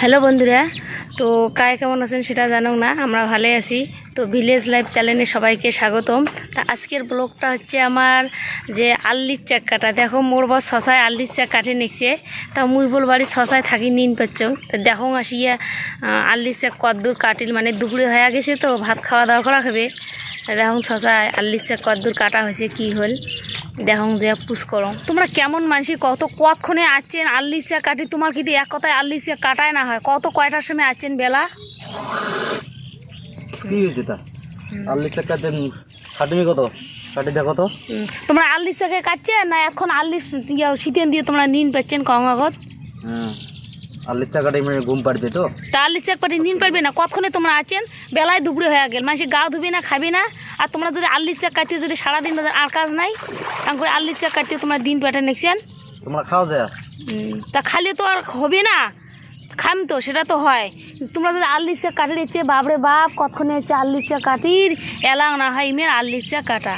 Hello বন্ধুরা, তো কায় কেমন আছেন সেটা জানো না, আমরা ভালোই আছি। তো ভিলেজ লাইফ চ্যানেলে সবাইকে স্বাগতম। তা আজকের ব্লগটা হচ্ছে আমার যে আল্লির চাক কাটা দেখো, মোর বস শশায় আল্লির চাক কাটে নিচ্ছে। তা মুই বল বাড়ির শশায় থাকি নিন পাচ্ছ। তা দেখো আসিয়া আল্লির চাক কদ্দূর কাটিল মানে দুপুরে হয়ে গেছে তো, ভাত খাওয়া দাওয়া করা খাবে তা দেখুন শশায় আল্লির চাক কদ্দূর কাটা হয়েছে, কি হল? দেখুন যে পুষ করো তোমরা কেমন মানুষ কত কতক্ষণে আসছেন আল্লিশিয়া কাটি তোমার কিন্তু এক কথায় আল্লিশিয়া কাটায় না হয়? কত কয়টার সময় আসছেন বেলা? কি হয়েছে তা? আল্লি চাকাতে খাটনি কত? কাটি দেখো তো তোমরা কাটছে না এখন আল্লিশ শীতেন দিয়ে তোমরা নিন পাচ্ছেন কঙ্গাগত? হ্যাঁ। আল্লি চাকাটি মানে ঘুম তো? তা আল্লির চাক পাটি নিন পারবে না তোমরা আছেন? বেলায় দুপুরে হয়ে গেল। মানুষ গা ধুবি না খাবি না। আর তোমরা যদি আল্লির চাক কাটিয়ে যদি সারাদিন আর কাজ নাই করে চাক কাটিয়ে তোমরা দিন পেটে নিচ্ছেন তোমরা খাও যায় তা খালি তো আর হবে না। খাম তো সেটা তো হয়। তোমরা যদি আল্লির চা কাটির ইচ্ছে বাপরে বাপ কতক্ষণে হচ্ছে আল্লির চা কাটির? এলাং না হয় মেয়ের আল্লির চা কাটা।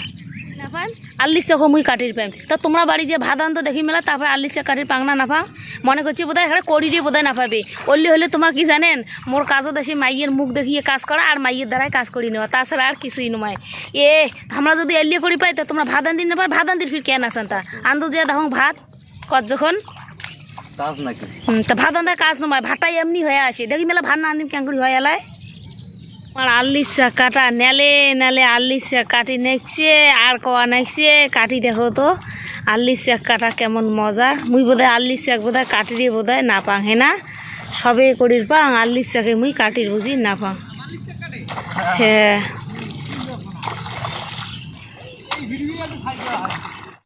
আল্লির মুই কাটির পাইম। তা তোমরা বাড়ি যে ভাত আনতো দেখি মেলা তারপরে আল্লির চা কাটির পাংনা না পা মনে করছি বোধহয় এখানে করিরে বোধহয় না পাবে অল্লি হলে তোমার কি জানেন মোর কাজও দেশে মাইয়ের মুখ দেখিয়ে কাজ করা আর মাইয়ের দ্বারাই কাজ করি নেওয়া। তাছাড়া আর কিছুই নয় এ আমরা যদি এল্লিয়ে করি পাই তা তোমরা ভাত আন দিন না পাই ভাত আন দিন ফির কেন আসেন তা? আন্দু যে দেখো ভাত কত যখন? তা আন্দার কাজ নয় ভাতটাই এমনি হয়ে আসে। দেখি মেলা ভাত না কেন ক্যাঙ্কুরি হয়ে এলায়? আমার আল্লির চা কাটা, নেলে নেলে আল্লির চা কাটি নেকছে, আর কয়া নেকছে, কাটি দেখো তো। আল্লির চা কাটা কেমন মজা। মুই বোধহয় আল্লির চাক বোধহয় কাটিরে বোধহয় না পাং হে না সবে করির পাং আল্লির চাকে মুই কাটির বুঝি না পাং হ্যাঁ।